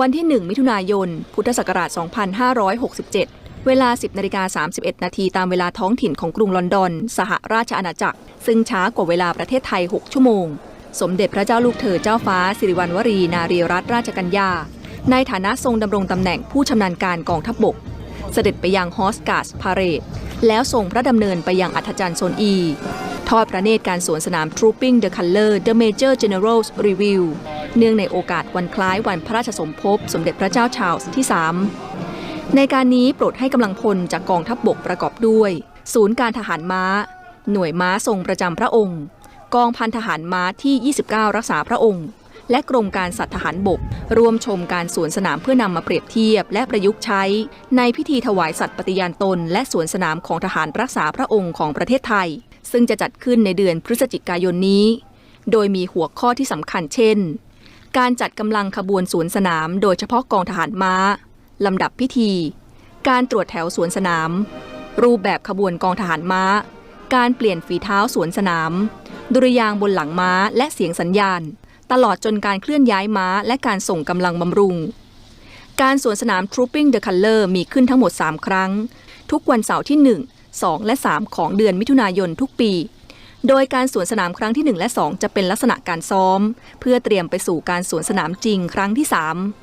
วันที่ 1 มิถุนายน พุทธศักราช 2567 เวลา 10นาฬิกา31 นาทีตามเวลาท้องถิ่นของกรุงลอนดอน สหราชอาณาจักร ซึ่งช้ากว่าเวลาประเทศไทย 6 ชั่วโมง สมเด็จพระเจ้าลูกเธอเจ้าฟ้า สิริวัณวรีนารีรัตนราชกัญญา ในฐานะทรงดำรงตำแหน่งผู้ชำนาญการกองทัพบบก เสด็จไปยังฮอสการ์สพาเรดแล้วส่งพระดำเนินไปยังอัฐจันทร์โซนอี ทอดพระเนตรการสวนสนาม Trooping the Color The Major General's Review เนื่องในโอกาสวันคล้ายวันพระราชสมภพสมเด็จพระเจ้าชาร์ลส์ที่ 3 ในการนี้โปรดให้กำลังพลจากกองทัพบบกประกอบด้วย ศูนย์การทหารม้า หน่วยม้าทรงประจำพระองค์ กองพันทหารม้าที่ 29 รักษาพระองค์ และกรมการสัตว์ทหารบกร่วมชมการสวนสนามเพื่อนำมาเปรียบเทียบ และประยุกต์ใช้ ในพิธีถวายสัตว์ปฏิญาณตน และสวนสนามของทหารรักษาพระองค์ของประเทศไทย ซึ่งจะจัดขึ้นในเดือนพฤศจิกายนนี้ โดยมีหัวข้อที่สำคัญเช่น การจัดกำลังขบวนสวนสนาม โดยเฉพาะกองทหารม้าลำดับพิธี การตรวจแถวสวนสนาม รูปแบบขบวนกองทหารม้า การเปลี่ยนฝีเท้าสวนสนาม ดุริยางบนหลังม้าและเสียงสัญญาณ ตลอดจนการเคลื่อนย้ายม้าและการส่งกำลังบำรุง การสวนสนาม Trooping the Color มีขึ้นทั้งหมด 3 ครั้ง ทุกวันเสาร์ที่1 2 และ 3 ของเดือนมิถุนายนทุกปี โดยการสวนสนามครั้งที่ 1 และ 2 จะเป็นลักษณะการซ้อม เพื่อเตรียมไปสู่การสวนสนามจริงครั้งที่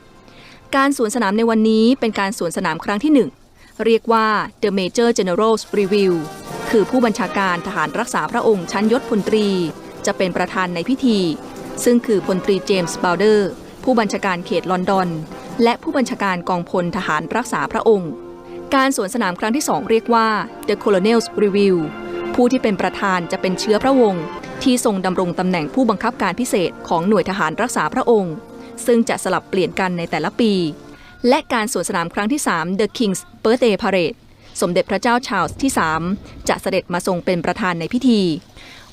3 การสวนสนามในวันนี้เป็นการสวนสนามครั้งที่ 1 เรียกว่า The Major General's Review คือผู้บัญชาการทหารรักษาพระองค์ชั้นยศพลตรี จะเป็นประธานในพิธี ซึ่งคือพลตรีเจมส์บาวเดอร์ ผู้บัญชาการเขตลอนดอน และผู้บัญชาการกองพลทหารรักษาพระองค์ การสวนสนามครั้งที่ 2 เรียกว่า The Colonel's Review ผู้ที่เป็นประธานจะเป็นเชื้อพระวงศ์ที่ทรงดำรงตำแหน่งผู้บังคับการพิเศษของหน่วยทหารรักษาพระองค์ ซึ่งจะสลับเปลี่ยนกันในแต่ละปี และการสวนสนามครั้งที่ 3 The King's Birthday Parade สมเด็จพระเจ้าชาร์ลส์ที่ 3 จะเสด็จมาทรงเป็นประธานในพิธี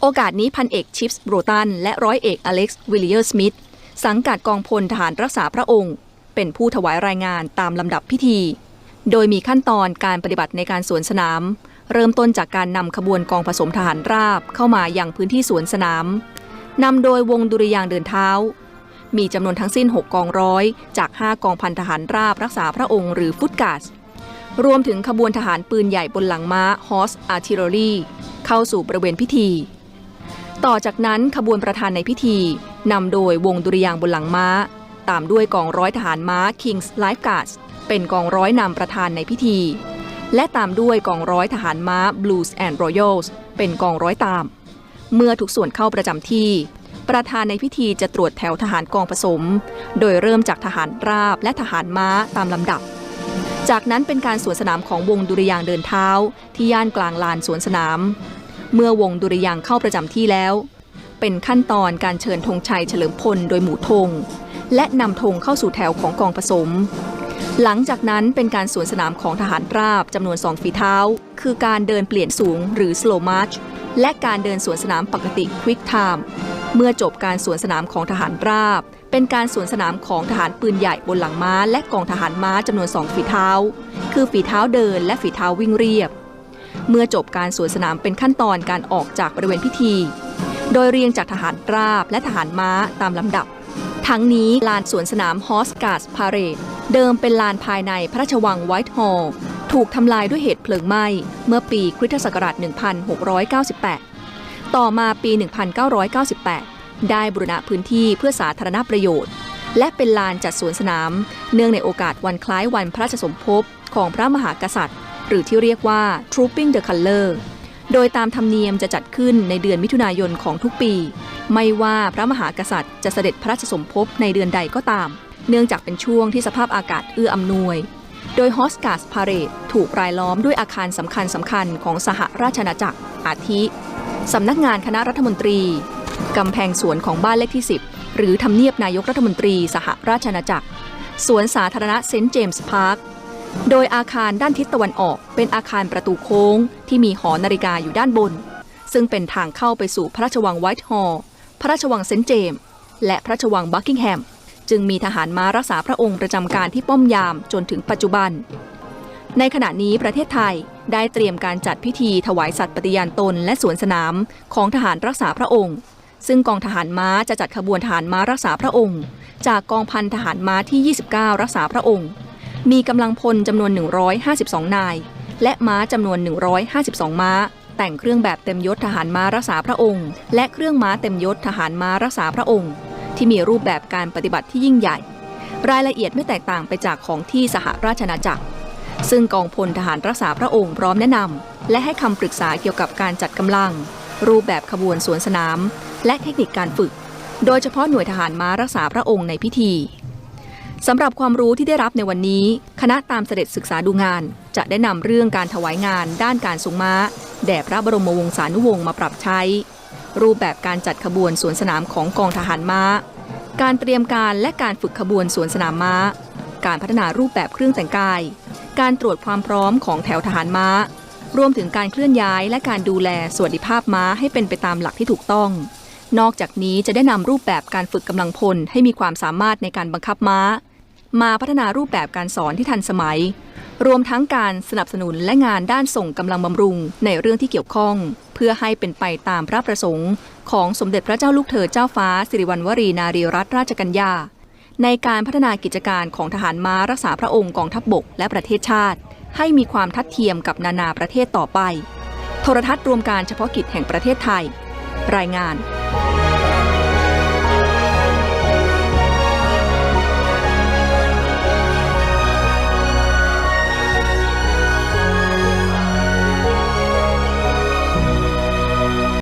โอกาสนี้พันเอกชิปส์โบรตันและร้อยเอกอเล็กซ์วิลเลียร์สมิธสังกัดกองพลทหารรักษาพระองค์ เป็นผู้ถวายรายงานตามลำดับพิธี โดยมีขั้นตอนการปฏิบัติในการสวนสนาม เริ่มต้นจากการนำขบวนกองผสมทหารราบเข้ามาอยังพื้นที่สวนสนามนำโดยวงดุริยางเดินเท้า มีจำนวนทั้งสิ้น 6 กองร้อย จาก 5 กองพันทหารราบรักษาพระองค์หรือฟุตกาสรวมถึงขบวนทหารปืนใหญ่บนหลังม้า Horse Artillery เข้าสู่บริเวณพิธี ต่อจากนั้นขบวนประธานในพิธีนำโดยวงดุริยางบนหลังม้า ตามด้วยกองร้อยทหารม้า King's Life Guards เป็นกองร้อยนำประธานในพิธี และตามด้วยกองร้อยทหารม้า Blues and Royals เป็นกองร้อยตาม เมื่อทุกส่วนเข้าประจำที่ ประธานในพิธีจะตรวจแถวทหารกองผสม โดยเริ่มจากทหารราบและทหารม้าตามลำดับ จากนั้นเป็นการสวนสนามของวงดุริยางเดินเท้า ที่ย่านกลางลานสวนสนาม เมื่อวงดุริยางเข้าประจำที่แล้ว เป็นขั้นตอนการเชิญธงชัยเฉลิมพลโดยหมู่ธงและนำธงเข้าสู่แถวของกองผสม หลังจากนั้นเป็นการสวนสนามของทหารราบจำนวนสองฝีเท้า คือการเดินเปลี่ยนสูงหรือ slow march และการเดินสวนสนามปกติ quick time เมื่อจบการสวนสนามของทหารราบ เป็นการสวนสนามของทหารปืนใหญ่บนหลังม้า และกองทหารม้าจำนวนสองฝีเท้า คือฝีเท้าเดินและฝีเท้าวิ่งเรียบ เมื่อจบการสวนสนามเป็นขั้นตอนการออกจากบริเวณพิธี โดยเรียงจากทหารราบและทหารม้าตามลำดับ ทั้งนี้ลานสวนสนามฮอสการ์สพาเรด เดิมเป็นลานภายในพระราชวังไวท์ฮอลล์ถูกทำลายด้วยเหตุเพลิงไหม้ เมื่อปีคริสตศักราช 1698 ต่อมาปี 1998 ได้บูรณะพื้นที่เพื่อสาธารณประโยชน์ และเป็นลานจัดสวนสนาม เนื่องในโอกาสวันคล้ายวันพระราชสมภพของพระมหากษัตริย์ หรือที่เรียกว่า Trooping the Color โดยตามธรรมเนียมจะจัดขึ้นในเดือนมิถุนายนของทุกปี ไม่ว่าพระมหากษัตริย์จะเสด็จพระราชสมภพในเดือนใดก็ตาม เนื่องจากเป็นช่วงที่สภาพอากาศเอื้ออำนวย โดยฮอสการ์สพาเรดถูกรายล้อมด้วยอาคารสำคัญสำคัญของสหราชอาณาจักร อาทิสำนักงานคณะรัฐมนตรีกำแพงสวนของบ้านเลขที่ 10 หรือทำเนียบนายกรัฐมนตรีสหราชอาณาจักร สวนสาธารณะเซนต์เจมส์พาร์ค โดยอาคารด้านทิศตะวันออกเป็นอาคารประตูโค้งที่มีหอนาฬิกาอยู่ด้านบน ซึ่งเป็นทางเข้าไปสู่พระราชวังไวท์ฮอลล์ พระราชวังเซนต์เจมส์และพระราชวังบักกิงแฮม จึงมีทหารม้ารักษาพระองค์ประจำการที่ป้อมยามจนถึงปัจจุบัน ในขณะนี้ประเทศไทยได้เตรียมการจัดพิธีถวายสัตย์ปฏิญาณตนและสวนสนามของทหารรักษาพระองค์ ซึ่งกองทหารม้าจะจัดขบวนทหารม้ารักษาพระองค์ จากกองพันทหารม้าที่ 29 รักษาพระองค์ มีกำลังพลจำนวน 152 นาย และม้าจำนวน 152 ม้า แต่งเครื่องแบบเต็มยศทหารม้ารักษาพระองค์ และเครื่องม้าเต็มยศทหารม้ารักษาพระองค์ ที่มีรูปแบบการปฏิบัติที่ยิ่งใหญ่ รายละเอียดไม่แตกต่างไปจากของที่สหราชอาณาจักร ซึ่งกองพลทหารรักษาพระองค์พร้อมแนะนำและให้คำปรึกษาเกี่ยวกับการจัดกำลัง รูปแบบขบวนสวนสนาม และเทคนิคการฝึก โดยเฉพาะหน่วยทหารม้ารักษาพระองค์ในพิธีสำหรับความรู้ที่ได้รับในวันนี้ คณะตามเสด็จศึกษาดูงาน จะได้นำเรื่องการถวายงานด้านการทรงม้า แด่พระบรมวงศานุวงศ์มาปรับใช้ รูปแบบการจัดขบวนสวนสนามของกองทหารม้า การเตรียมการและการฝึกขบวนสวนสนามม้า การพัฒนารูปแบบเครื่องแต่งกาย การตรวจความพร้อมของแถวทหารม้า รวมถึงการเคลื่อนย้ายและการดูแลสวัสดิภาพม้าให้เป็นไปตามหลักที่ถูกต้อง นอกจากนี้จะได้นำรูปแบบการฝึกกำลังพลให้มีความสามารถในการบังคับม้า มาพัฒนารูปแบบการสอนที่ทันสมัย รวมทั้งการสนับสนุนและงานด้านส่งกำลังบำรุงในเรื่องที่เกี่ยวข้อง เพื่อให้เป็นไปตามพระประสงค์ ของสมเด็จพระเจ้าลูกเธอเจ้าฟ้า สิริวัณวรีนารีรัตนราชกัญญา ในการพัฒนากิจการของทหารม้ารักษาพระองค์กองทัพบบกและประเทศชาติ ให้มีความทัดเทียมกับนานาประเทศต่อไป โทรทัศน์รวมการเฉพาะกิจแห่งประเทศไทย รายงาน